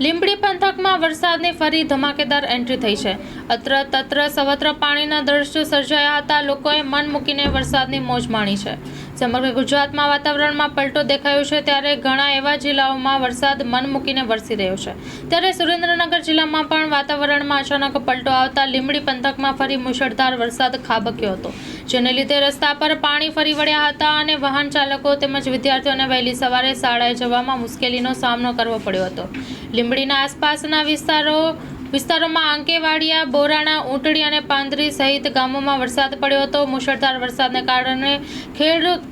લીંબડી પંથકમાં વરસાદની ફરી ધમાકેદાર એન્ટ્રી થઈ છે. અત્ર તત્ર સવત્ર પાણીના દ્રશ્યો સર્જાયા હતા. લોકોએ મન મૂકીને વરસાદની મોજ માણી છે. સમગ્ર ગુજરાતમાં વાતાવરણમાં પલટો દેખાયો છે ત્યારે ઘણા એવા જિલ્લાઓમાં વરસાદ મન મૂકીને વરસી રહ્યો છે. ત્યારે સુરેન્દ્રનગર જિલ્લામાં પણ વાતાવરણમાં અચાનક પલટો આવતા લીંબડી પંથકમાં ફરી મુશળધાર વરસાદ ખાબક્યો હતો. જેને લીધે રસ્તા પર પાણી ફરી વળ્યા હતા અને વાહન ચાલકો તેમજ વિદ્યાર્થીઓને વહેલી સવારે શાળાએ જવામાં મુશ્કેલીનો સામનો કરવો પડ્યો હતો. લીંબડીના આસપાસના વિસ્તારો વિસ્તારોમાં આંકેવાડિયા, બોરાણા ઊંટડી અને પાંદરી સહિત ગામોમાં વરસાદ પડ્યો હતો. મુશળધાર વરસાદને કારણે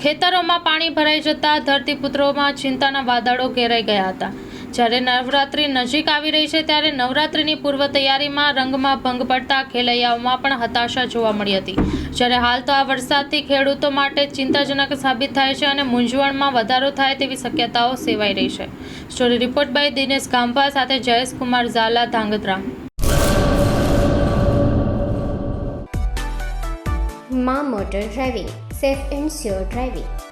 ખેતરોમાં પાણી ભરાઈ જતા ધરતીપુત્રોમાં ચિંતાના વાદળો ઘેરાઈ ગયા હતા. જ્યારે નવરાત્રિ નજીક આવી રહી છે ત્યારે નવરાત્રિની પૂર્વ તૈયારીમાં રંગમાં ભંગ પડતા ખેલૈયાઓમાં પણ હતાશા જોવા મળી હતી. જ્યારે હાલ તો આ વરસાદથી ખેડૂતો માટે ચિંતાજનક સાબિત થાય છે અને મૂંઝવણમાં વધારો થાય તેવી શક્યતાઓ સેવાઈ રહી છે. Story report by Dinesh Gambha સાથે જયેશ કુમાર ઝાલા, ધાંગધ્રા. મા motor driving, safe and sure driving.